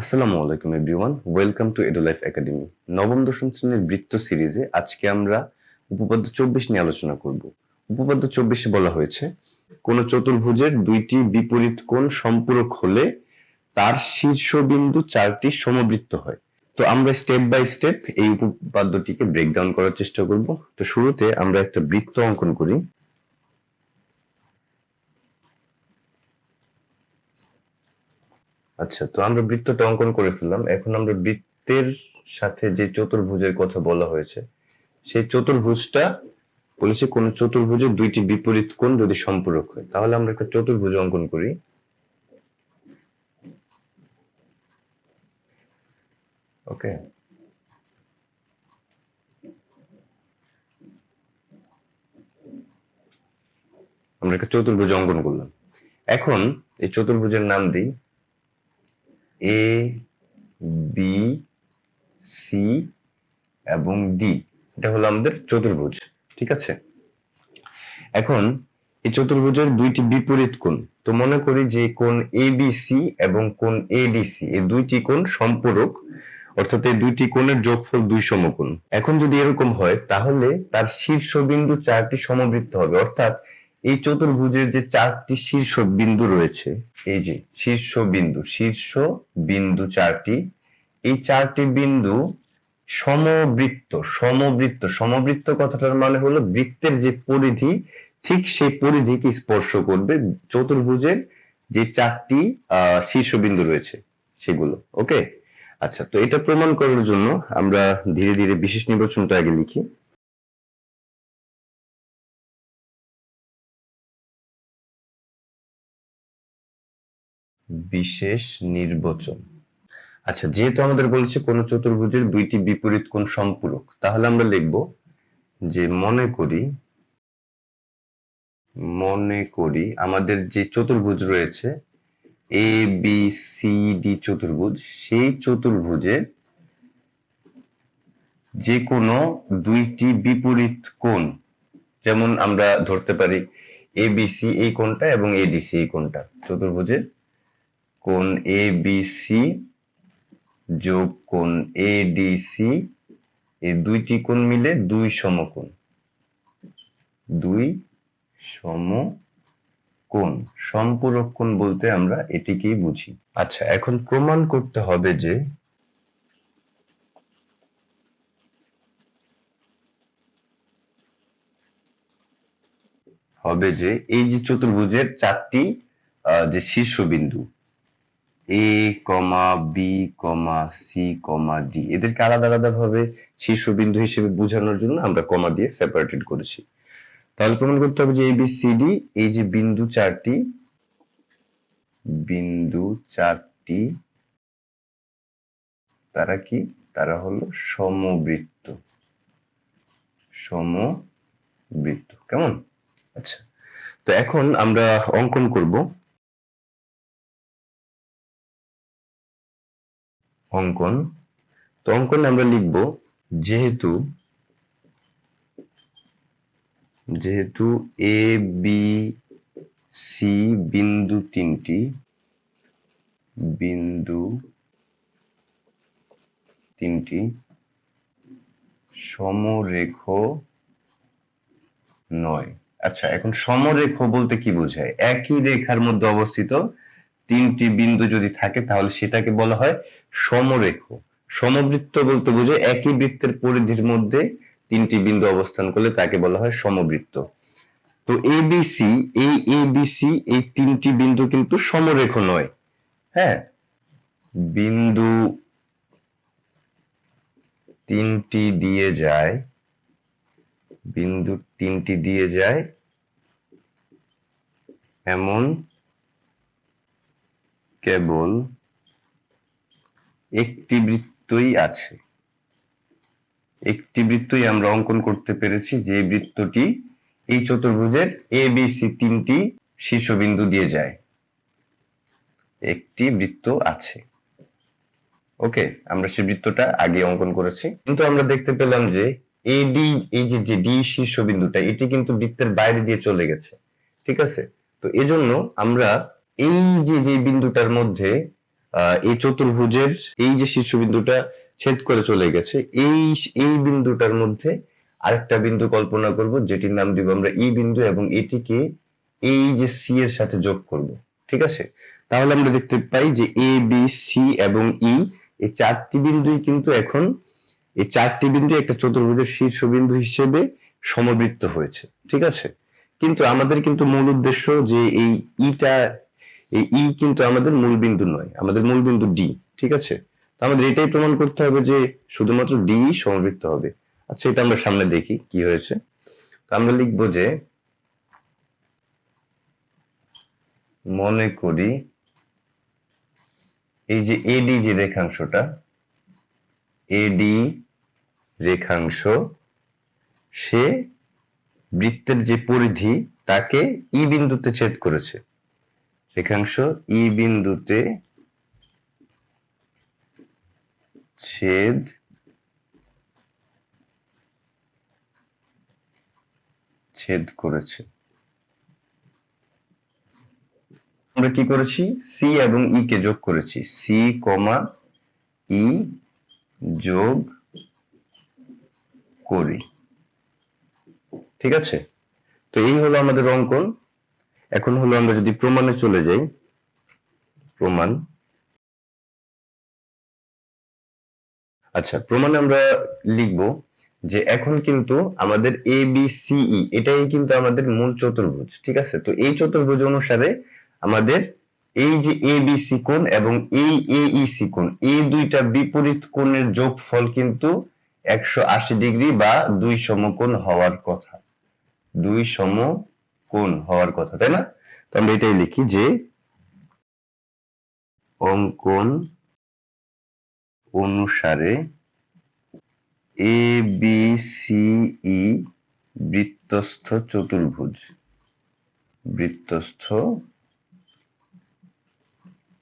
আসসালামু আলাইকুম everyone, welcome to Edulife academy. নবম, দশম শ্রেণির বৃত্ত সিরিজে আজকে আমরা উপপাদ্য চব্বিশ নিয়ে আলোচনা করব। উপপাদ্য চব্বিশে বলা হয়েছে, কোন চতুর্ভুজের দুইটি বিপরীত কোণ সম্পূরক হলে তার শীর্ষবিন্দু চারটি সমবৃত্ত হয়। তো আমরা স্টেপ বাই স্টেপ এই উপপাদ্যটিকে ব্রেকডাউন করার চেষ্টা করব। তো শুরুতে আমরা একটা বৃত্ত অঙ্কন করি। আচ্ছা তো আমরা বৃত্তটা অঙ্কন করে ফেললাম। এখন আমরা বৃত্তের সাথে যে চতুর্ভুজের কথা বলা হয়েছে, সেই চতুর্ভুজটা বলেছে কোন চতুর্ভুজের দুইটি বিপরীত কোণ যদি সম্পূরক হয়। তাহলে আমরা একটা চতুর্ভুজ অঙ্কন করি। ওকে। আমরা একটা চতুর্ভুজ অঙ্কন করলাম। এখন এই চতুর্ভুজের নাম দিই এ বি সি এবং ডি এটা হলো আমাদের চতুর্ভুজ, ঠিক আছে? এখন এই চতুর্ভুজের দুইটি বিপরীত কোণ, তো মনে করি যে কোণ এ বি সি এবং কোণ এ সি এই দুইটি কোণ সম্পূরক, অর্থাৎ এই দুইটি কোণের যোগফল দুই সমকোণ। এখন যদি এরকম হয়, তাহলে তার শীর্ষবিন্দু চারটি সমবৃত্ত হবে, অর্থাৎ এই চতুর্ভুজের যে চারটি শীর্ষ বিন্দু রয়েছে, এই যে শীর্ষ বিন্দু শীর্ষ বিন্দু চারটি, এই চারটি বিন্দু সমবৃত্ত সমবৃত্ত সমবৃত্ত কথাটার মানে হলো বৃত্তের যে পরিধি, ঠিক সেই পরিধিকে স্পর্শ করবে চতুর্ভুজের যে চারটি আহ শীর্ষবিন্দু রয়েছে সেগুলো, ওকে? আচ্ছা তো এটা প্রমাণ করার জন্য আমরা ধীরে ধীরে বিশেষ নির্বাচনটা আগে লিখি। বিশেষ নির্বাচন। আচ্ছা যেহেতু আমাদের বলেছে কোন চতুর্ভুজের দুইটি বিপরীত কোণ সম্পূরক, তাহলে আমরা লিখব যে মনে করি মনে করি আমাদের যে চতুর্ভুজ রয়েছে এ বি সি ডি চতুর্ভুজ, সেই চতুর্ভুজে যে কোনো দুইটি বিপরীত কোণ, যেমন আমরা ধরতে পারি এ বি সি এই কোণটা এবং এডিসি এই কোণটা, চতুর্ভুজের কোণ এ বি সি যোগ কোণ এ ডি সি এই দুইটি কোণ মিলে দুই সমকোণ। দুই সম সমকোণ। সম্পূরক কোণ বলতে আমরা এটিকেই বুঝি। আচ্ছা এখন প্রমাণ করতে হবে যে হবে যে এই যে চতুর্ভুজের চারটি যে শীর্ষবিন্দু A comma B comma C comma D এদেরকে আলাদা আলাদা ভাবে শীর্ষবিন্দু হিসেবে বোঝানোর জন্য আমরা কমা দিয়ে সেপারেটেড করেছি। তাহলে প্রমাণ করতে হবে যে এ বি সি ডি এই যে বিন্দু চারটি বিন্দু চারটি, তারা কি? তারা হলো সমবৃত্ত। সমবৃত্ত। কেমন? আচ্ছা। তো এখন আমরা অঙ্কন করব। অঙ্কন। তো অঙ্কন আমরা লিখব, যেহেতু যেহেতু এ বি সি বিন্দু তিনটি বিন্দু তিনটি, সমরেখ নয়। আচ্ছা এখন সমরেখ বলতে কি বোঝায়? একই রেখার মধ্যে অবস্থিত তিনটি বিন্দু যদি থাকে, তাহলে সেটাকে বলা হয় সমরেখ। সমবৃত্ত বলতে বোঝায় একই বৃত্তের পরিধির মধ্যে তিনটি বিন্দু অবস্থান করলে তাকে বলা হয় সমবৃত্ত। তো এ বি সি এই এ বি সি এই তিনটি বিন্দু কিন্তু সমরেখ নয়। হ্যাঁ? বিন্দু তিনটি দিয়ে যায়, বিন্দু তিনটি দিয়ে যায়, এমন কেবল একটি বৃত্তই আছে। একটি বৃত্তই আমরা অঙ্কন করতে পেরেছি যে বৃত্তটি এই চতুর্ভুজের এ বি সি তিনটি শীর্ষবিন্দু দিয়ে যায়। একটি বৃত্ত আছে। ওকে, আমরা সেই বৃত্তটা আগে অঙ্কন করেছি। কিন্তু আমরা দেখতে পেলাম যে এডি এই যে যে ডি শীর্ষবিন্দুটা, এটি কিন্তু বৃত্তের বাইরে দিয়ে চলে গেছে। ঠিক আছে? তো এজন্য আমরা এই যে যে বিন্দুটার মধ্যে এই চতুর্ভুজের এই যে শীর্ষবিন্দুটা ছেদ করে চলে গেছে, এই এই বিন্দুটার মধ্যে আরেকটা বিন্দু কল্পনা করব, যেটির নাম দিব আমরা ই বিন্দু এবং এটিকে এই যে সি এর সাথে যোগ করব, ঠিক আছে? তাহলে আমরা দেখতে পাই যে এ, বি, সি এবং ই, এই চারটি বিন্দুই কিন্তু এখন, এই চারটি বিন্দু একটা চতুর্ভুজের শীর্ষবিন্দু হিসেবে সমবৃত্ত হয়েছে, ঠিক আছে? কিন্তু আমাদের কিন্তু মূল উদ্দেশ্য যে এই ইটা এই ই কিন্তু আমাদের মূল বিন্দু নয়, আমাদের মূল বিন্দু ডি, ঠিক আছে? আমাদের এটাই প্রমাণ করতে হবে যে শুধুমাত্র ডি সমবৃত্ত হবে। আচ্ছা এটা আমরা সামনে দেখি কি হয়েছে। আমরা লিখব যে মনে করি এই যে এডি যে রেখাংশটা এডি রেখাংশ, সে বৃত্তের যে পরিধি তাকে ই বিন্দুতে ছেদ করেছে। রেখাংশ ই বিন্দুতে ছেদ ছেদ করেছে। আমরা কি করেছি? সি এবং ই কে যোগ করেছি। সি কমা ই যোগ করি। ঠিক আছে? তো এই হলো আমাদের অঙ্কন। এখন হলো আমরা যদি প্রমাণে চলে যাই, প্রমাণ। আচ্ছা প্রমাণে আমরা লিখব যে এখন কিন্তু আমাদের এ বি সি ই এটাই কিন্তু আমাদের মূল চতুর্ভুজ, ঠিক আছে? তো এই চতুর্ভুজ অনুসারে আমাদের এই যে এ বি সি কোণ এবং এই এ ই সি কোণ, এই দুইটা বিপরীত কোণের যোগফল কিন্তু একশো আশি ডিগ্রি বা দুই সমকোণ হওয়ার কথা। দুই সমকোণ হওয়ার কথা, তাই না? তো আমরা এটাই লিখি যে অঙ্কন অনুসারে এ বি সি ই বৃত্তস্থ চতুর্ভুজ। বৃত্তস্থ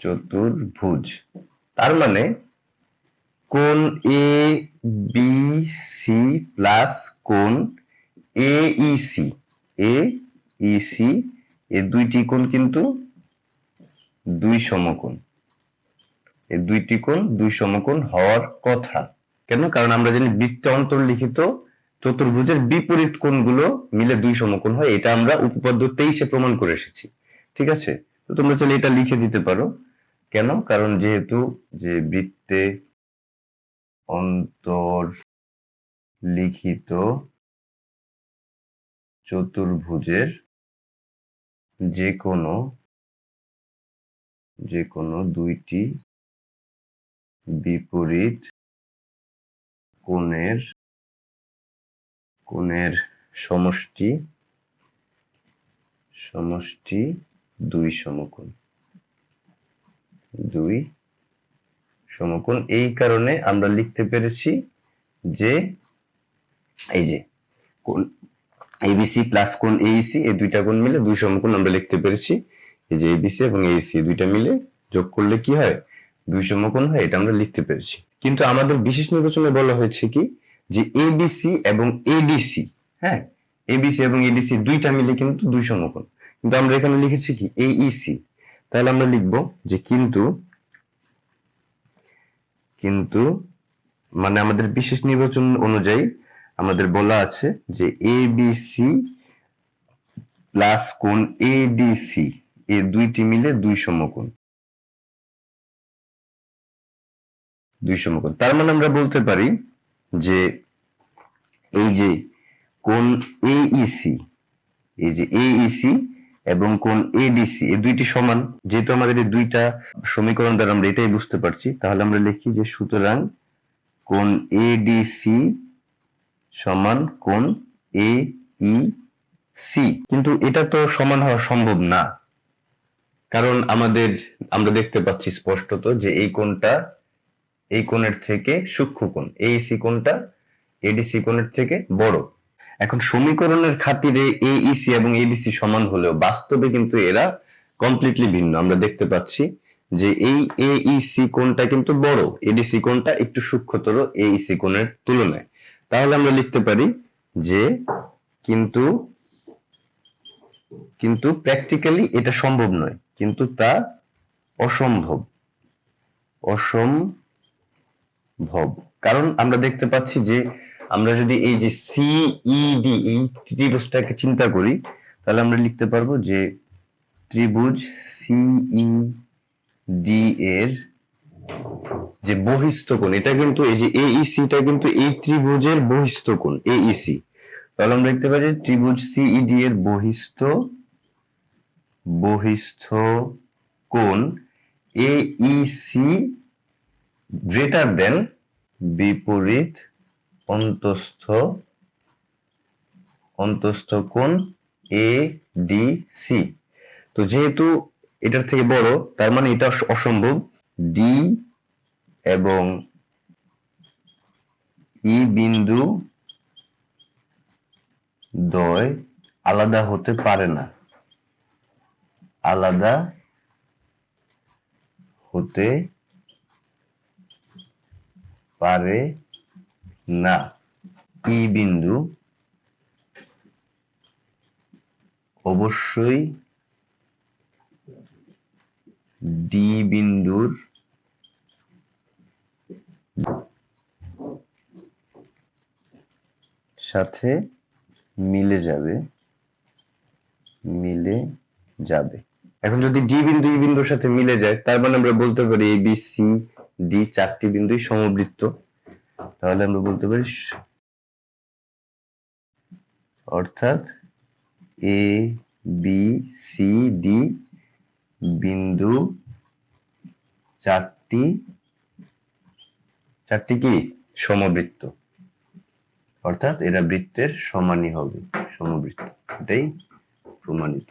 চতুর্ভুজ। তার মানে কোন এ বি সি প্লাস কোন A E C A E C এ দুইটি কোণ কিন্তু দুই সমকোণ। এই দুইটি কোণ দুই সমকোণ হওয়ার কথা। কেন? কারণ আমরা জানি বৃত্ত অন্তর্লিখিত চতুর্ভুজের বিপরীত কোণগুলো মিলে দুই সমকোণ হয়। এটা আমরা উপপাদ্য তেইশে প্রমাণ করে এসেছি। ঠিক আছে? তো তোমরা চলে এটা লিখে দিতে পারো। কেন? কারণ যেহেতু যে বৃত্তে অন্তর লিখিত চতুর্ভুজের যে কোনো যে কোনো দুইটি বিপরীত কোণের কোণের সমষ্টি সমষ্টি দুই সমকোণ। দুই সমকোণ। এই কারণে আমরা লিখতে পেরেছি যে, এই যে, কোণ এবিসি প্লাস কোণ এইসি এই দুইটা কোণ মিলে দুই সমকোণ আমরা লিখতে পেরেছি। এই যে এবিসি এবং এইসি দুইটা মিলে যোগ করলে কি হয়? দুই সমকোণ হয়, এটা আমরা লিখতে পেরেছি। কিন্তু আমাদের বিশেষ নির্বাচনে বলা হয়েছে কি? যে এবিসি এবং এডিসি হ্যাঁ? এবিসি এবং এডিসি দুইটা মিলে কিন্তু দুই সমকোণ। কিন্তু আমরা এখানে লিখেছি কি? এইসি তাহলে আমরা লিখব যে কিন্তু কিন্তু মানে আমাদের বিশেষ নির্বাচন অনুযায়ী আমাদের বলা আছে যে এ বি সি প্লাস কোণ এডিসি এই দুইটি মিলে দুই সমকোণ। দুই সমকোণ। তার মানে আমরা বলতে পারি যে এই যে কোণ এইসি এই যে এইসি এবং কোণ এডিসি এই দুইটি সমান। যেহেতু আমাদের এই দুইটা সমীকরণ দ্বারা আমরা এটাই বুঝতে পারছি, তাহলে আমরা লিখি যে সুতরাং কোণ এডিসি সমান কোণ এ ই সি কিন্তু এটা তো সমান হওয়া সম্ভব না। কারণ আমাদের, আমরা দেখতে পাচ্ছি স্পষ্টত যে এই কোণটা এই কোণের থেকে সূক্ষ্ম কোণ। এইসি কোণটা এডিসি কোণের থেকে বড়। এখন সমীকরণের খাতিরে এইসি এবং এডিসি সমান হলেও বাস্তবে কিন্তু এরা কমপ্লিটলি ভিন্ন। আমরা দেখতে পাচ্ছি যে এই এইসি কোণটা কিন্তু বড় এডিসি কোণটা একটু সূক্ষ্মতর এইসি কোণের তুলনায়। তাহলে আমরা লিখতে পারি যে কিন্তু কিন্তু প্র্যাকটিক্যালি এটা সম্ভব নয়। কিন্তু তা অসম্ভব। অসম্ভব। কারণ আমরা দেখতে পাচ্ছি যে আমরা যদি এই যে সিইডি এই ত্রিভুজটাকে চিন্তা করি, তাহলে আমরা লিখতে পারব যে ত্রিভুজ সিইডি এর যে বহিস্থ কোণ, এটা কিন্তু এই যে এইসিটা কিন্তু এই ত্রিভুজের বহিস্থ কোণ এইসি তাহলে আমরা দেখতে পাচ্ছি ত্রিভুজ সিইডি এর বহিস্থ বহিস্থ কোণ এইসি গ্রেটার দেন বিপরীত অন্তস্থ অন্তস্থ কোণ এ ডি সি তো যেহেতু এটার থেকে বড়, তার মানে এটা অসম্ভব। ডি এবং ই বিন্দু দ্বয় আলাদা হতে পারে না। আলাদা হতে পারে না। ই বিন্দু অবশ্যই ডি বিন্দুর সাথে মিলে যাবে মিলে যাবে। এখন যদি ডি বিন্দু ই বিন্দুর সাথে মিলে যায়, তার মানে আমরা বলতে পারি এ, বি, সি, ডি চারটি বিন্দুই সমবৃত্ত। তাহলে আমরা বলতে পারি অর্থাৎ এ, বি, সি, ডি বিন্দু চারটি চারটি কি? সমবৃত্ত। অর্থাৎ এরা বৃত্তের সমানই হবে, সমবৃত্ত। এটাই প্রমাণিত।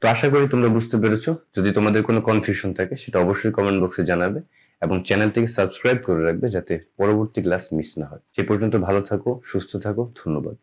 তো আশা করি তোমরা বুঝতে পেরেছ। যদি তোমাদের কোনো কনফিউশন থাকে, সেটা অবশ্যই কমেন্ট বক্সে জানাবে এবং চ্যানেলটিকে সাবস্ক্রাইব করে রাখবে যাতে পরবর্তী ক্লাস মিস না হয়। সে পর্যন্ত ভালো থাকো, সুস্থ থাকো, ধন্যবাদ।